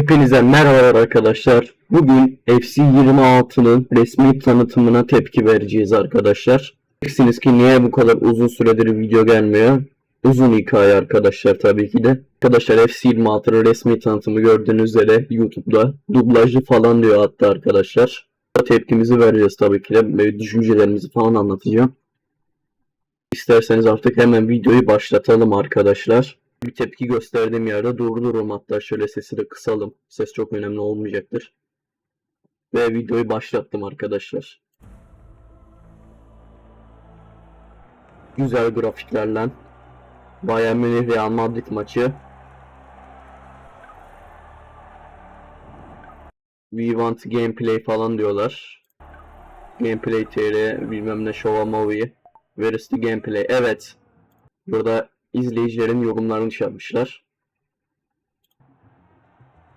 Hepinize merhabalar arkadaşlar. Bugün FC 26'nın resmi tanıtımına tepki vereceğiz arkadaşlar. Diyeceksiniz ki niye bu kadar uzun süredir video gelmiyor? Uzun hikaye arkadaşlar tabii ki de. Arkadaşlar FC 26'nın resmi tanıtımı gördüğünüz üzere YouTube'da dublajlı falan diyor hatta arkadaşlar. Tepkimizi vereceğiz tabii ki de. Düşüncelerimizi falan anlatacağım. İsterseniz artık hemen videoyu başlatalım arkadaşlar. Bir tepki gösterdiğim yerde durdururum hatta şöyle sesi de kısalım. Ses çok önemli olmayacaktır. Ve videoyu başlattım arkadaşlar. Güzel grafiklerle Bayern Münih Real Madrid maçı. We want gameplay falan diyorlar. Gameplay TR bilmem ne show a movie. Where is the gameplay? Evet. Burada izleyicilerin yorumlarını şey yapmışlar.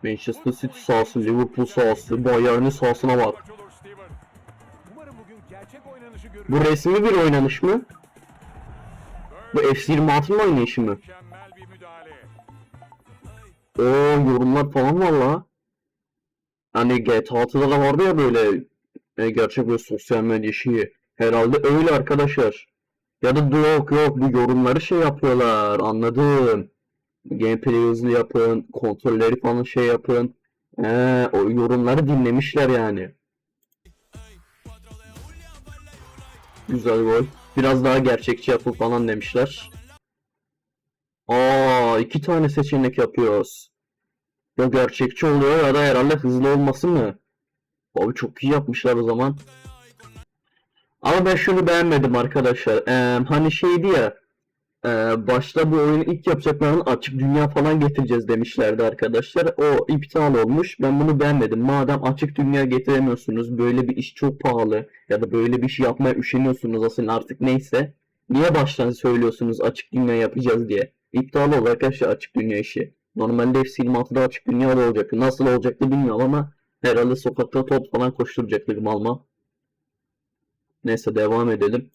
Manchester City sahası, Liverpool sahası, Bayern'in sahasına bak. Bu resmi bir oynanış mı? Bu F26'nın oynayışı mı? Oo yorumlar falan var la. Hani GTA 6'da da vardı ya böyle e, gerçek böyle sosyal medya şeyi. Herhalde öyle arkadaşlar. Ya da yok yok bu yorumları şey yapıyorlar anladım. Gameplay hızlı yapın, kontrolleri falan şey yapın. Ee, o yorumları dinlemişler yani. Güzel gol. Biraz daha gerçekçi yapın falan demişler. Aa, iki tane seçenek yapıyoruz. Ya gerçekçi oluyor ya da herhalde hızlı olması mı? Abi çok iyi yapmışlar o zaman. Ama ben şunu beğenmedim arkadaşlar. Ee, hani şeydi ya e, başta bu oyunu ilk yapacaklarının açık dünya falan getireceğiz demişlerdi arkadaşlar. O iptal olmuş. Ben bunu beğenmedim. Madem açık dünya getiremiyorsunuz, böyle bir iş çok pahalı ya da böyle bir şey yapmaya üşeniyorsunuz aslında artık neyse. Niye baştan söylüyorsunuz açık dünya yapacağız diye? İptal oldu arkadaşlar açık dünya işi. Normalde 26'da açık dünya olacaktı. Nasıl olacaktı bilmiyorum ama herhalde sokakta top falan koşturacaktık mal mal. Neyse devam edelim.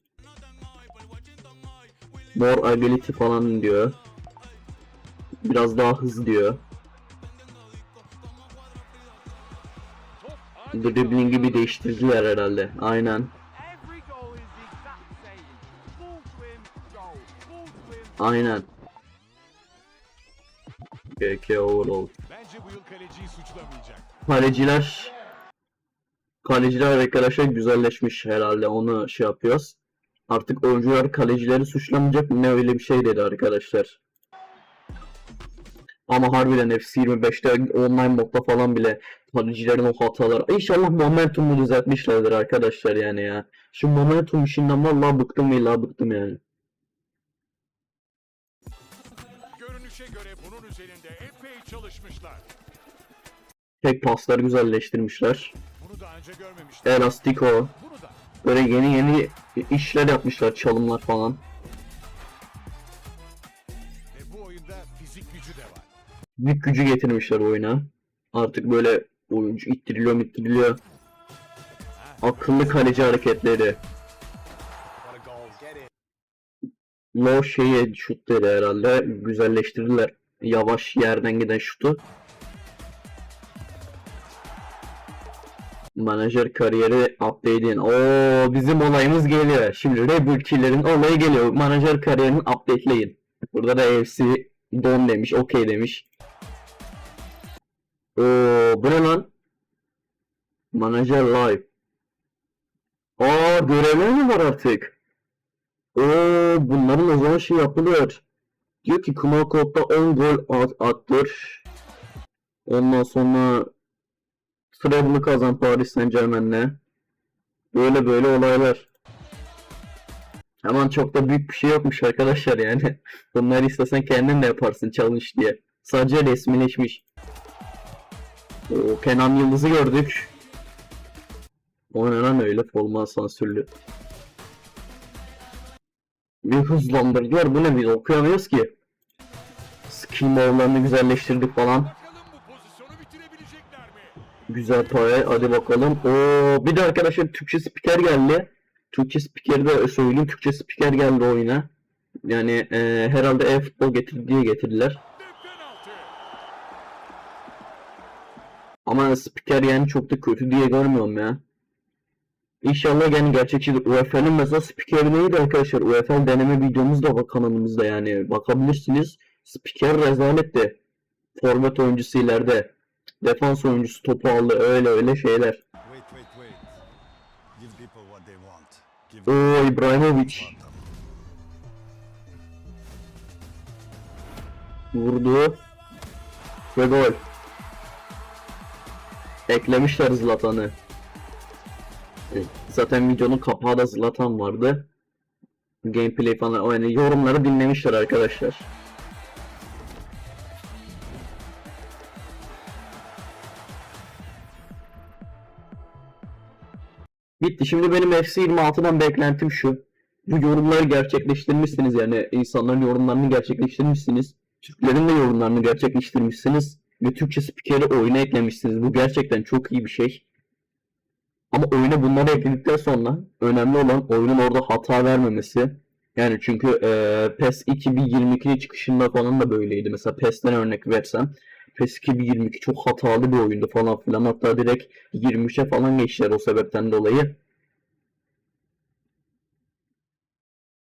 More ability falan diyor. Biraz daha hız diyor. Dribblingi bir değiştirdiler herhalde. Aynen. Aynen. GK overall. Bence bu yıl kaleciyi suçlamayacak. Kaleciler Kaleciler arkadaşlar güzelleşmiş herhalde onu şey yapıyoruz. Artık oyuncular kalecileri suçlamayacak ne öyle bir şey dedi arkadaşlar. Ama harbiden FC 25'te online modda falan bile kalecilerin o hataları. İnşallah momentumu düzeltmişlerdir arkadaşlar yani ya. Şu momentum işinden vallahi bıktım illa bıktım yani. Görünüşe göre bunun üzerinde epey çalışmışlar. Tek pasları güzelleştirmişler. Elastiko. Böyle yeni yeni işler yapmışlar çalımlar falan. Ve bu oyunda fizik gücü de var. Büyük gücü getirmişler oyuna. Artık böyle oyuncu ittiriliyor ittiriliyor. Akıllı kaleci hareketleri. Low şeye şutları herhalde güzelleştirdiler. Yavaş yerden giden şutu. Menajer kariyeri update'in. Oo bizim olayımız geliyor. Şimdi Rebulkilerin olayı geliyor. Menajer kariyerini updateleyin. Burada da FC don demiş, okey demiş. Oo bu ne lan? Manager live. Aa görevler mi var artık? Oo bunların o zaman şey yapılıyor. Diyor ki Kuma Kod'da 10 gol at, attır. Ondan sonra Treble'ı kazan Paris Saint Germain'le. Böyle böyle olaylar. Aman çok da büyük bir şey yokmuş arkadaşlar yani. Bunları istesen kendin de yaparsın challenge diye. Sadece resmileşmiş. O Kenan Yıldız'ı gördük. O ne lan öyle forma sansürlü. Bir hızlandırdılar. Bu ne biz okuyamıyoruz ki. Move'larını güzelleştirdik falan. Bakalım bu pozisyonu bitirebilecekler mi? Güzel pay. Hadi bakalım. Oo, bir de arkadaşlar Türkçe spiker geldi. Türkçe spikeri de söyleyeyim. Türkçe spiker geldi oyuna. Yani e, herhalde e-futbol getirdi diye getirdiler. Ama spiker yani çok da kötü diye görmüyorum ya. İnşallah yani gerçekçidir. UEFA'nın mesela spikeri neydi arkadaşlar? UEFA deneme videomuz da var kanalımızda yani. Bakabilirsiniz. Spiker rezaletti. Forvet oyuncusu ileride. Defans oyuncusu topu aldı. Öyle öyle şeyler. Oo İbrahimovic. Vurdu. Ve gol. Eklemişler Zlatan'ı. E, Zaten videonun kapağı da Zlatan vardı. Gameplay falan yani yorumları dinlemişler arkadaşlar. Bitti. Şimdi benim FC 26'dan beklentim şu. Bu yorumları gerçekleştirmişsiniz yani insanların yorumlarını gerçekleştirmişsiniz. Türklerin de yorumlarını gerçekleştirmişsiniz ve Türkçe spikeri oyuna eklemişsiniz. Bu gerçekten çok iyi bir şey. Ama oyuna bunları ekledikten sonra önemli olan oyunun orada hata vermemesi. Yani çünkü eee PES 2022 çıkışında falan da böyleydi. Mesela PES'ten örnek versem. PES 2022 çok hatalı bir oyundu falan filan. Hatta direkt 23'e falan geçtiler o sebepten dolayı.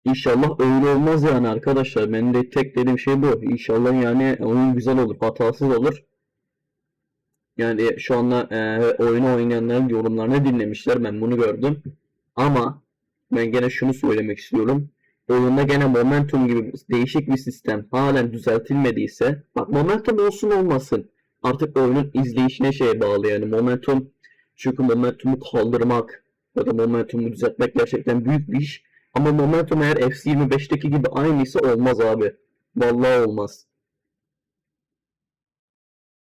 İnşallah öyle olmaz yani arkadaşlar. Benim de tek dediğim şey bu. İnşallah yani oyun güzel olur, hatasız olur. Yani şu anda e, oyunu oynayanların yorumlarını dinlemişler. Ben bunu gördüm. Ama ben gene şunu söylemek istiyorum. Oyunda gene momentum gibi değişik bir sistem halen düzeltilmediyse bak momentum olsun olmasın. Artık oyunun izleyişine şeye bağlı yani momentum çünkü momentumu kaldırmak ya da momentumu düzeltmek gerçekten büyük bir iş. Ama momentum eğer FC25'teki gibi aynıysa olmaz abi. Vallahi olmaz.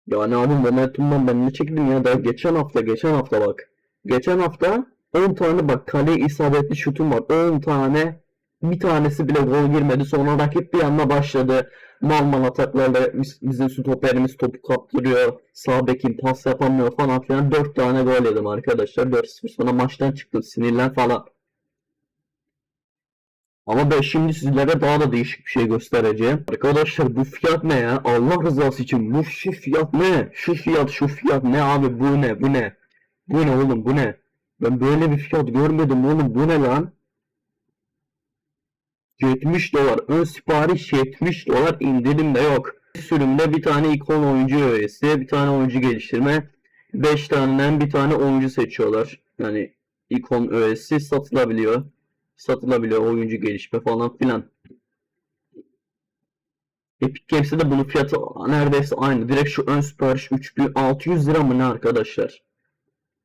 Yani abi momentumdan ben ne çektim ya daha geçen hafta geçen hafta bak. Geçen hafta 10 tane bak kaleye isabetli şutum var. 10 tane bir tanesi bile gol girmedi. Sonra rakip bir anda başladı. Mal ataklarla biz- bizim stoperimiz topu kaptırıyor. Sağ bekin pas yapamıyor falan filan. 4 tane gol yedim arkadaşlar. 4-0 sonra maçtan çıktım. Sinirlen falan. Ama ben şimdi sizlere daha da değişik bir şey göstereceğim. Arkadaşlar bu fiyat ne ya? Allah rızası için bu şu fiyat ne? Şu fiyat şu fiyat ne abi bu ne bu ne? Bu ne oğlum bu ne? Ben böyle bir fiyat görmedim oğlum bu ne lan? 70 dolar. Ön sipariş 70 dolar indirim de yok. Sürümde bir tane ikon oyuncu öğesi, bir tane oyuncu geliştirme, 5 taneden bir tane oyuncu seçiyorlar. Yani ikon öğesi satılabiliyor satılabiliyor oyuncu gelişme falan filan. Epic Games'te de bunun fiyatı neredeyse aynı. Direkt şu ön sipariş 3600 lira mı ne arkadaşlar?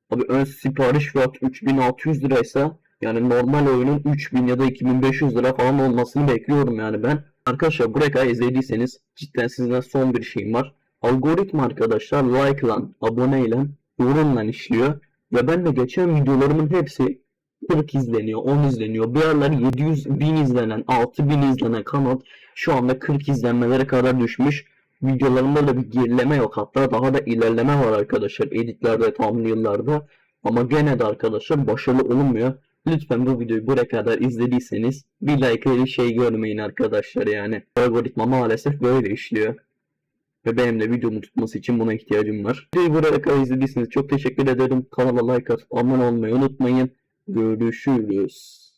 Abi ön sipariş fiyatı 3600 liraysa yani normal oyunun 3000 ya da 2500 lira falan olmasını bekliyorum yani ben. Arkadaşlar buraya kadar izlediyseniz cidden sizden son bir şeyim var. Algoritma arkadaşlar like lan, abone ile, yorumla işliyor. Ve ben de geçen videolarımın hepsi 40 izleniyor, 10 izleniyor. Bir aralar 700 bin izlenen, 6000 izlenen kanal şu anda 40 izlenmelere kadar düşmüş. Videolarımda da bir gerileme yok. Hatta daha da ilerleme var arkadaşlar editlerde, thumbnail'larda. Ama gene de arkadaşlar başarılı olunmuyor. Lütfen bu videoyu buraya kadar izlediyseniz bir like ile şey görmeyin arkadaşlar yani. Algoritma maalesef böyle işliyor. Ve benim de videomu tutması için buna ihtiyacım var. Videoyu buraya kadar izlediyseniz çok teşekkür ederim. Kanala like atıp abone olmayı unutmayın. Görüşürüz.